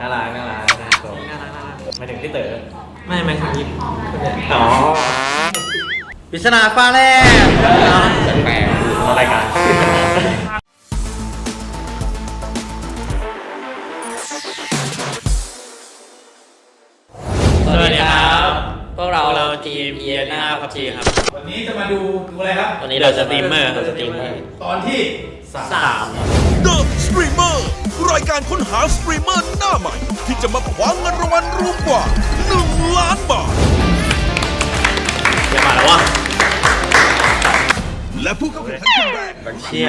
น่ารักน่ารักน่ารักไม่ถึงพี่เต๋อไม่ไม่ถึงยิบคนเนี่ยอ๋อปริศนาฟ้าแลบแปลกๆมารายการสวัสดีครับ พวกเราเราทีมเอียนาพับจีครับ วันนี้จะมาดูดูอะไรครับ วันนี้เราสตรีมเมอร์ครับสตรีมเมอร์ตอนที่สาม The Streamer รายการค้นหาสตรีมเมอร์หน้าใหม่ ที่จะมาคว้าเงินรางวัลรวมกว่า 1 ล้านบาทเดี๋ยวมาแล้ววะและผู้เข้าแข่งขันคนแรกเชี่ย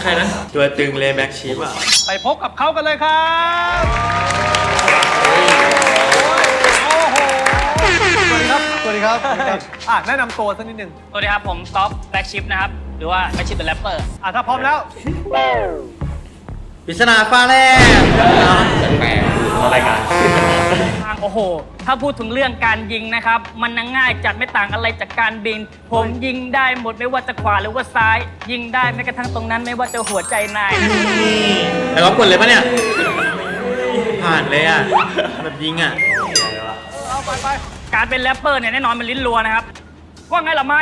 ใครนะตัวตึงเลยแบ็กชีฟอะไปพบกับเขากันเลยครับโอ้โหสวัสดีครับสวัสดีครับ สวัสดีครับอะแนะนำตัวสักนิดหนึ่งสวัสดีครับ ผมก๊อฟแบ็กชิปนะครับ หรือว่าแบ็กชิปเดอะแรปเปอร์อะถ้าพร้อมแล้ว ปริศนาฟ้าแลบแปลกๆมารายการโอ้โห ถ้าพูดถึงเรื่องการยิงนะครับ มันง่ายจัดไม่ต่างอะไรจากการบิน ผมยิงได้หมดไม่ว่าจะขวาหรือว่าซ้าย ยิงได้แม้กระทั่งตรงนั้นไม่ว่าจะหัวใจนายแล้วก็กดเลยปะเนี่ย ผ่านเลยอะ แบบยิงอะเอาไปไปการเป็นแรปเปอร์เนี่ยแน่นอนมันลิ้นรัวนะครับ ว่าไงล่ะไม่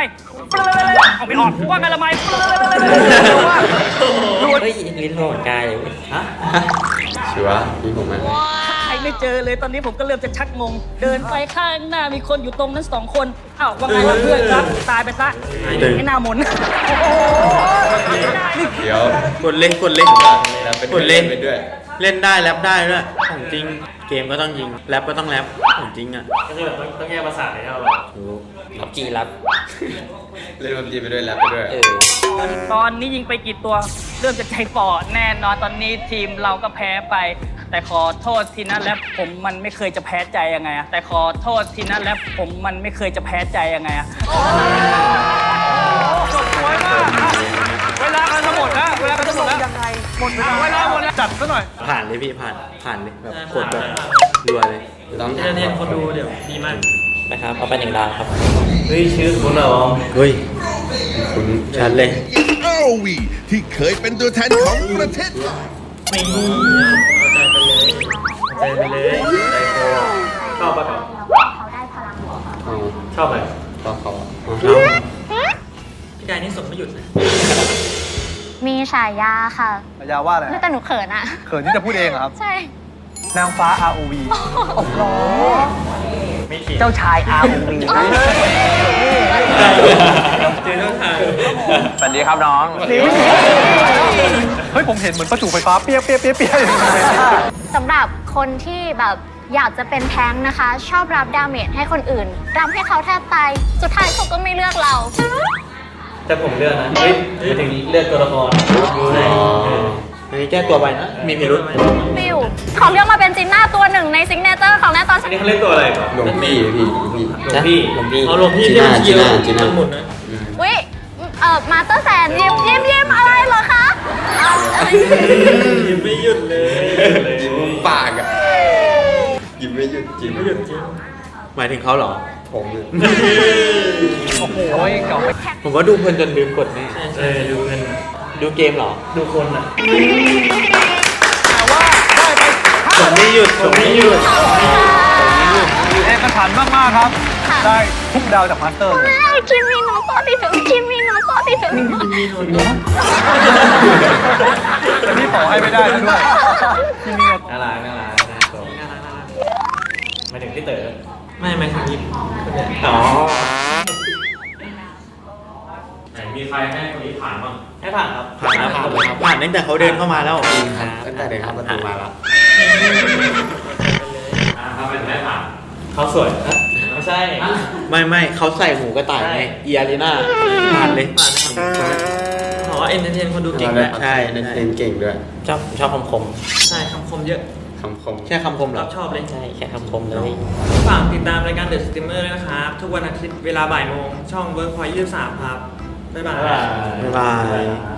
เอาไปออกว่าไงล่ะไม่เฮ้ยลิ้นโหดกายเลยฮะชัวร์พี่ผมอะใครไม่เจอเลยตอนนี้ผมก็เริ่มจะชักงง เดินไปข้างหน้ามีคนอยู่ตรงนั้นสองคนอ้าวว่าไงล่ะเพื่อนครับ ตายไปซะตึงไอ้หน้ามนต์เดี๋ยวกดเล่นกดเล่นแล้วเป็นกดเล่นไปด้วย เล่นได้แรปได้ด้วยของจริง เกมก็ต้องยิง แรปก็ต้องแรปของจริงอะก็คือแบบต้องแยกภาษาเลยเราพับจีรับ เล่นดนตรีไปด้วยแรปไปด้วยเออ ตอนนี้ยิงไปกี่ตัว เริ่มจะใจฝ่อแน่นอนตอนนี้ทีมเราก็แพ้ไป แต่ขอโทษทีนะแล้วผมมันไม่เคยจะแพ้ใจยังไงอะแต่ขอโทษทีนะแล้วผมมันไม่เคยจะแพ้ใจยังไงอะจบสวยมากอะเวลากันจะหมดแล้วเวลากันจะหมดแล้วยังไง หมดเวลาเวลาหมดแล้วจัดซะหน่อย ผ่านเลยพี่ผ่านผ่านเลยแบบกดแบบรัวเลยต้องเทนเขาดูเดี๋ยวดีมากนะครับเอาไปหนึ่งดาวครับเฮ้ยชื่อคุณเหรอเฮ้ยคุณชัดเลย ROV ที่เคยเป็นตัวแทนของประเทศไทยไม่เอาใจไปเลยใจไปเลยชอบปะครับเขาได้พลังบวกชอบอะไรช ฉายาค่ะยาว่าอะไรแต่หนูเขินอะเขินที่จะพูดเองเหรอครับ ใช่ นางฟ้า ROV โอ้โหไม่ขิงเจ้าชาย ROV เจอเจ้าทางสวัสดีครับน้องเฮ้ย ผมเห็นเหมือนประจุไฟฟ้าเปี้ยเปี้ยเปี้ยเปี้ยอยู่ในเวทีสำหรับคนที่แบบอยากจะเป็นแท้งนะคะ ชอบรับดาเมจให้คนอื่นรับให้เขาแทบตาย สุดท้ายเขาก็ไม่เลือกเรา แต่ผมเลือกนะเฮ้ยไม่ถึงเลือกตัวละครใช่อันนี้แก้ตัวไปนะ มีพิรุษฟิวเขาเลือกมาเป็นจินหน้าตัวหนึ่งในซิกเนเจอร์ของหน้าตอนอันนี้เขาเล่นตัวอะไรก่อนหลวงพี่พี่หลวงพี่หลวงพี่เอาลงพี่เล่นเกียวทั้งหมดนะวิเอ่อมาสเตอร์แสนยิ้มยิ้มยิ้มอะไรเหรอคะยิ้มไม่หยุดเลยยิ้มปากอะยิ้มไม่หยุดจริงไม่หยุดจริงหมายถึงเขาเหรอ ผมโอ้โหเก่าผมว่าดูเพลินจนลืมกดแน่เออดูเงินดูเกมเหรอ ดูคนอะแต่ว่าได้ไปผมไม่หยุดผมไม่หยุดเอกฉันท์มากๆครับ ได้ทุกดาวจากมาสเตอร์เลยคิมิโนโตะที่ถึงคิมิโนโตะที่ถึงแต่นี่ขอให้ไม่ได้ซะด้วยที่นี่น่ารักน่ารักน่ารักไม่ถึงพี่เต๋อ ไม่ไม่ถึงยิบคนเนี่ยอ๋อมีใครให้คนนี้ผ่านบ้างให้ผ่านครับผ่านแล้วผ่านแล้วครับผ่านตั้งแต่เขาเดินเข้ามาแล้วตั้งแต่เดินเข้าประตูมาแล้วอ่าทำไมถึงได้ผ่านเขาสวยนะไม่ใช่ ไม่ไม่เขาใส่หูกระต่ายไงเอียรีน่าผ่านเลยผ่านขอเอ็นเตอร์เทนคนดูเก่งแล้วใช่เล่นเล่นเก่งด้วยชอบชอบคำคมใช่คำคมเยอะคำคม แค่คำคมเหรอชอบเลย ใช่ แค่คำคมเลย ฝากติดตามรายการ The Streamer ด้วยนะครับ ทุกวันอาทิตย์เวลาบ่ายโมง ช่อง Workpoint 23 ครับ บ๊ายบาย บ๊ายบายบ๊ายบาย